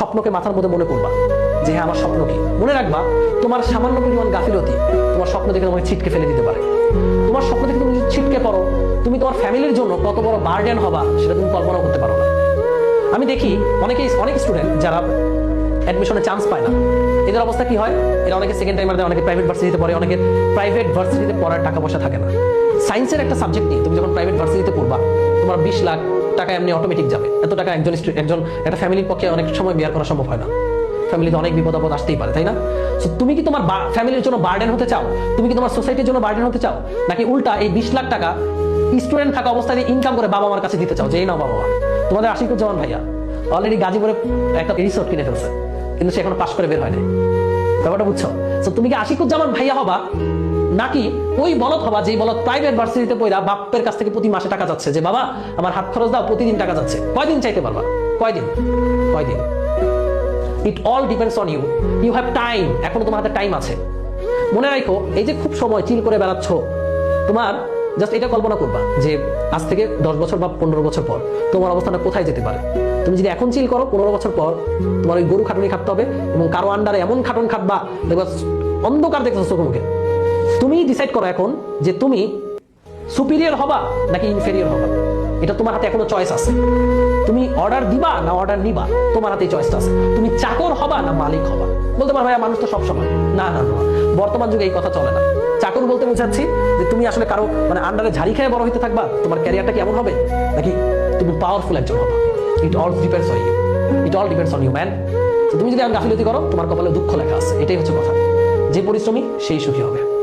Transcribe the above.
স্বপ্নকে মাথার মধ্যে মনে করবা যে হ্যাঁ আমার স্বপ্ন কি? মনে রাখবা, তোমার সামান্য পরিমাণ গাফিলতি তোমার স্বপ্ন দেখে তোমাকে ছিটকে ফেলে দিতে পারে। তোমার স্বপ্ন থেকে তুমি ছিটকে পড়ো, তুমি তোমার ফ্যামিলির জন্য কত বড় বার্ডেন হবা সেটা তুমি কল্পনা করতে পারো না। আমি দেখি অনেকেই, অনেক স্টুডেন্ট যারা অ্যাডমিশনে চান্স পায় না। এদের অবস্থা কি হয়? এরা অনেকে সেকেন্ড টাইমার দেয়, অনেকে প্রাইভেট ভার্সিটিতে পড়ে, অনেকে প্রাইভেট ভার্সিটিতে পড়ার টাকা পয়সা থাকে না। সায়েন্সের একটা সাবজেক্ট নিয়ে তুমি যখন প্রাইভেট ভার্সিটিতে পড়বা তোমার বিশ লাখ টাকা এমনি অটোমেটিক যাবে। এত টাকা একজন একজন, একটা ফ্যামিলির পক্ষে অনেক সময় বিয়ার করা সম্ভব হয় না। ফ্যামিলিতে অনেক বিপদ আপদ আসতেই পারে, তাই না? তুমি কি তোমার ফ্যামিলির জন্য বার্ডেন হতে চাও? তুমি কি তোমার সোসাইটির জন্য বার্ডেন হতে চাও? নাকি উল্টা এই বিশ লাখ টাকা স্টুডেন্ট থাকা অবস্থায় ইনকাম করে বাবা মার কাছে দিতে চাও? যে এই নাও বাবা মা তোমাদের আশিকুজ্জামান ভাইয়া। অলরেডি গাজীপুরে একটা রিসোর্ট কিনে ফেলছে, কিন্তু সে এখনও পাশ করে বের হয় নাই। ব্যাপারটা বুঝছ? তো তুমি কি আশিকুজ্জামান ভাইয়া হবা? নাকি ওই বলদ হবা যে বলদ প্রাইভেট ভার্সিটিতে পড়া বাপের কাছ থেকে প্রতি মাসে টাকা যাচ্ছে, যে বাবা, আমার হাত খরচ দাও, প্রতিদিন টাকা যাচ্ছে। কয়দিন চাইতে পারবা? কয়দিন? কয়দিন? It all depends on you you have time এখনও তোমার হাতে টাইম আছে। মনে রাখো, এই যে খুব সময় চিল করে বেড়াচ্ছ, তোমার জাস্ট এটা কল্পনা করবা যে আজ থেকে দশ বছর বা পনেরো বছর পর তোমার অবস্থাটা কোথায় যেতে পারে। তুমি যদি এখন চিল করো, পনেরো বছর পর তোমার ওই গরু খাটুনি খাটতে হবে এবং কারও আন্ডারে এমন খাটন খাটবা, দেখবা অন্ধকার দেখছ চোখে মুখে। তুমি ডিসাইড করো এখন যে তুমি সুপিরিয়র হবা নাকি ইনফেরিয়র হবা। এটা তোমার হাতে এখনও চয়েস আছে। তুমি অর্ডার দিবা না অর্ডার নিবা, তোমার হাতে চয়েসটা আছে। তুমি চাকর হবা না মালিক হবা। বলতে পারো, ভাইয়া, মানুষ তো সব সময় না না না। বর্তমান যুগে এই কথা চলে না। চাকর বলতে বোঝাচ্ছি যে তুমি আসলে কারও মানে আন্ডারে ঝাড়ি খেয়ে বড় হইতে থাকবা, তোমার ক্যারিয়ারটা কেমন হবে? নাকি তুমি পাওয়ারফুল একজন হবা? It all depends on you it all depends on you man তুমি যদি আমি গাফিলতি করো, তোমার কপালে দুঃখ লেখা আছে। এটাই হচ্ছে কথা। যে পরিশ্রমী, সেই সুখী হবে।